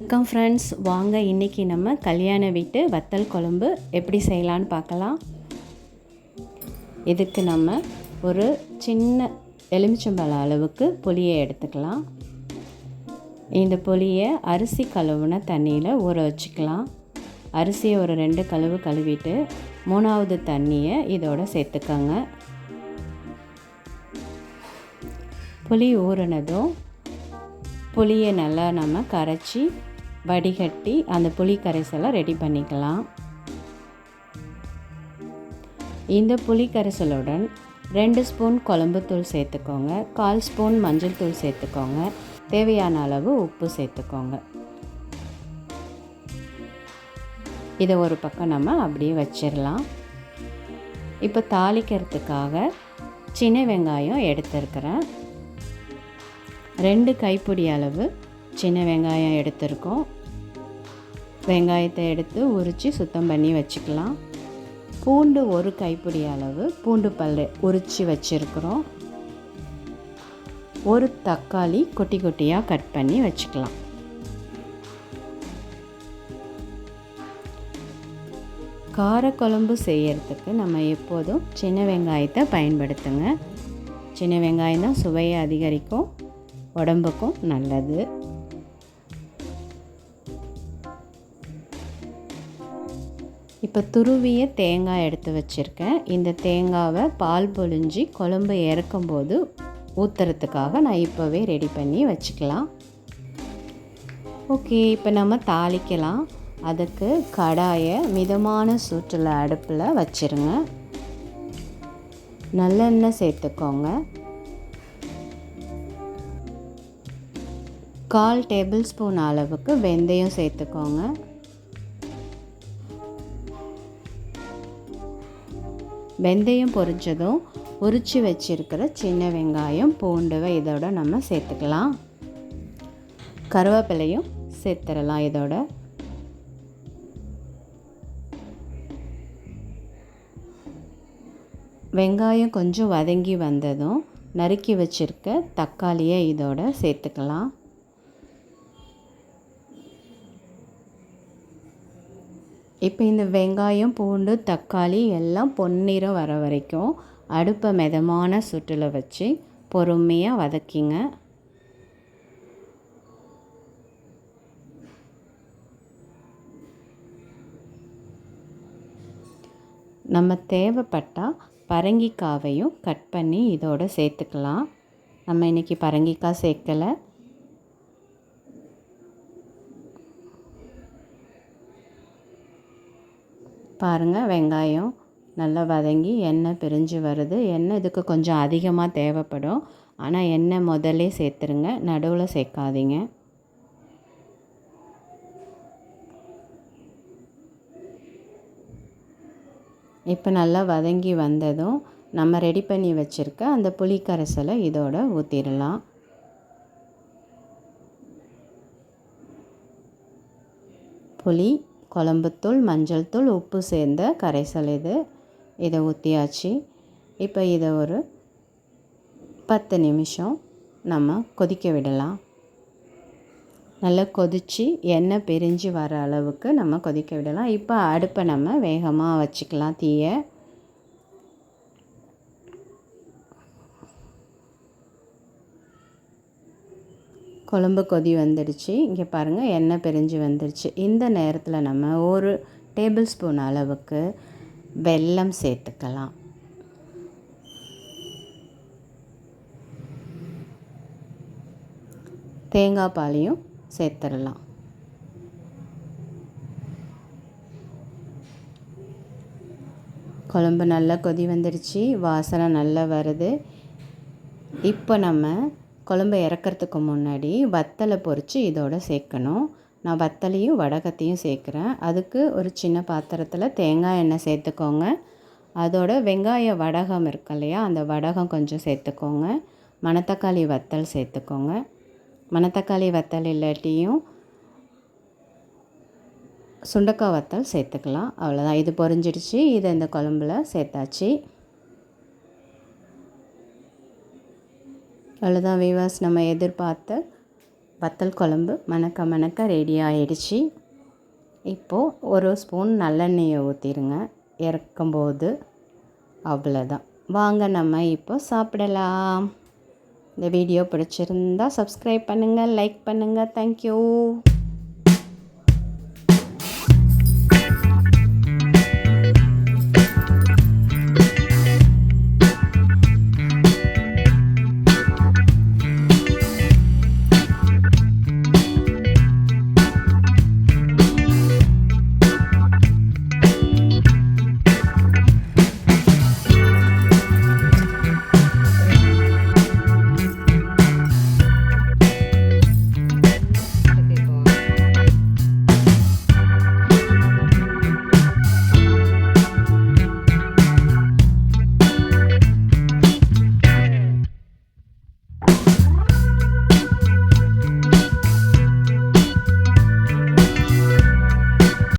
வணக்கம் ஃப்ரெண்ட்ஸ் வாங்க இன்றைக்கி நம்ம கல்யாண வீட்டு வத்தல் குழம்பு எப்படி செய்யலான்னு பார்க்கலாம். இதுக்கு நம்ம ஒரு சின்ன எலுமிச்சம்பழம் அளவுக்கு புளியை எடுத்துக்கலாம். இந்த புளியை அரிசி கழுவுன தண்ணியில் ஊற வச்சுக்கலாம். அரிசியை ஒரு ரெண்டு கழுவு கழுவிட்டு மூணாவது தண்ணியை இதோட சேர்த்துக்கோங்க. புளி ஊறினதும் புளியை நல்லா நம்ம கரைச்சி வடிகட்டி அந்த புளி கரைசலை ரெடி பண்ணிக்கலாம். இந்த புளி கரைசலுடன் ரெண்டு ஸ்பூன் குழம்புத்தூள் சேர்த்துக்கோங்க. கால் ஸ்பூன் மஞ்சள் தூள் சேர்த்துக்கோங்க. தேவையான அளவு உப்பு சேர்த்துக்கோங்க. இதை ஒரு பக்கம் நம்ம அப்படியே வச்சிடலாம். இப்போ தாளிக்கிறதுக்காக சின்ன வெங்காயம் எடுத்துருக்கிறேன். ரெண்டு கைப்பிடி அளவு சின்ன வெங்காயம் எடுத்திருக்கோம். வெங்காயத்தை எடுத்து உரித்து சுத்தம் பண்ணி வச்சுக்கலாம். பூண்டு ஒரு கைப்பிடி அளவு பூண்டு பல் உரித்து வச்சுருக்குறோம். ஒரு தக்காளி குட்டி குட்டியாக கட் பண்ணி வச்சுக்கலாம். காரக்குழம்பு செய்யறதுக்கு நம்ம எப்போதும் சின்ன வெங்காயத்தை பயன்படுத்துங்க. சின்ன வெங்காயம் தான் சுவையை அதிகரிக்கும் உடம்புக்கும் நல்லது. இப்போ துருவிய தேங்காய் எடுத்து வச்சுருக்கேன். இந்த தேங்காவை பால் பொழிஞ்சி குழம்பு இறக்கும்போது ஊற்றுறதுக்காக நான் இப்போவே ரெடி பண்ணி வச்சுக்கலாம். ஓகே இப்போ நம்ம தாளிக்கலாம். அதுக்கு கடாயை மிதமான சூற்றில் அடுப்பில் வச்சுருங்க. நல்லெண்ணெய் சேர்த்துக்கோங்க. கால் டேபிள் ஸ்பூன் அளவுக்கு வெந்தயம் சேர்த்துக்கோங்க. வெந்தயம் பொரிச்சதும் உரித்து வச்சிருக்கிற சின்ன வெங்காயம் பூண்டுவை இதோட நம்ம சேர்த்துக்கலாம். கருவேப்பிலையும் சேர்த்துடலாம் இதோட. வெங்காயம் கொஞ்சம் வதங்கி வந்ததும் நறுக்கி வச்சுருக்க தக்காளியை இதோட சேர்த்துக்கலாம். இப்போ இந்த வெங்காயம் பூண்டு தக்காளி எல்லாம் பொன்னிறம் வர வரைக்கும் அடுப்பை மிதமான சுற்றில் வச்சு பொறுமையாக வதக்கிங்க. நம்ம தேவைப்பட்டால் பரங்கிக்காவையும் கட் பண்ணி இதோடு சேர்த்துக்கலாம். நம்ம இன்றைக்கி பரங்கிக்காய் சேர்க்கலை. பாருங்கள் வெங்காயம் நல்லா வதங்கி எண்ணெய் பிரிஞ்சு வருது. எண்ணெய் இதுக்கு கொஞ்சம் அதிகமாக தேவைப்படும். ஆனால் எண்ணெய் முதல்ல சேர்த்துருங்க. நடுவில் சேர்க்காதீங்க. இப்போ நல்லா வதங்கி வந்ததும் நம்ம ரெடி பண்ணி வச்சுருக்க அந்த புளி கரைசலை இதோட ஊற்றிடலாம் புளி குழம்புத்தூள் மஞ்சள் தூள் உப்பு சேர்ந்த கரைசல் இது. இதை ஊற்றியாச்சு இப்போ இதை ஒரு பத்து நிமிஷம் நம்ம கொதிக்க விடலாம். நல்லா கொதித்து எண்ணெய் பிரிஞ்சு வர அளவுக்கு நம்ம கொதிக்க விடலாம். இப்போ அடுப்பை நம்ம வேகமாக வச்சுக்கலாம். தீயை குழம்பு கொதி வந்துடுச்சு. இங்கே பாருங்கள் எண்ணெய் பிரிஞ்சு வந்துடுச்சு. இந்த நேரத்தில் நம்ம ஒரு டேபிள் ஸ்பூன் அளவுக்கு வெல்லம் சேர்த்துக்கலாம். தேங்காய் பாலையும் சேர்த்துடலாம். குழம்பு நல்லா கொதி வந்துடுச்சு. வாசனை நல்லா வருது. இப்போ நம்ம குழம்பு இறக்கிறதுக்கு முன்னாடி வத்தலை பொறித்து இதோட சேர்க்கணும். நான் வத்தலையும் வடகத்தையும் சேர்க்குறேன். அதுக்கு ஒரு சின்ன பாத்திரத்தில் தேங்காய் எண்ணெய் சேர்த்துக்கோங்க. அதோட வெங்காய வடகம் இருக்கு இல்லையா அந்த வடகம் கொஞ்சம் சேர்த்துக்கோங்க. மணத்தக்காளி வத்தல் சேர்த்துக்கோங்க. மணத்தக்காளி வத்தல் இல்லாட்டியும் சுண்டக்காய் வத்தல் சேர்த்துக்கலாம். அவ்வளோதான் இது பொரிஞ்சிடுச்சு. இதை இந்த குழம்புல சேர்த்தாச்சு. அவ்வளோதான் விவாஸ் நம்ம எதிர்பார்த்த வத்தல் குழம்பு. மணக்க மணக்க ரெடி ஆயிடுச்சு. இப்போது ஒரு ஸ்பூன் நல்லெண்ணெயை ஊற்றிடுங்க இறக்கும்போது அவ்வளோதான் வாங்க நம்ம இப்போ சாப்பிடலாம். இந்த வீடியோ பிடிச்சிருந்தா சப்ஸ்கிரைப் பண்ணுங்கள் லைக் பண்ணுங்கள் தேங்க்யூ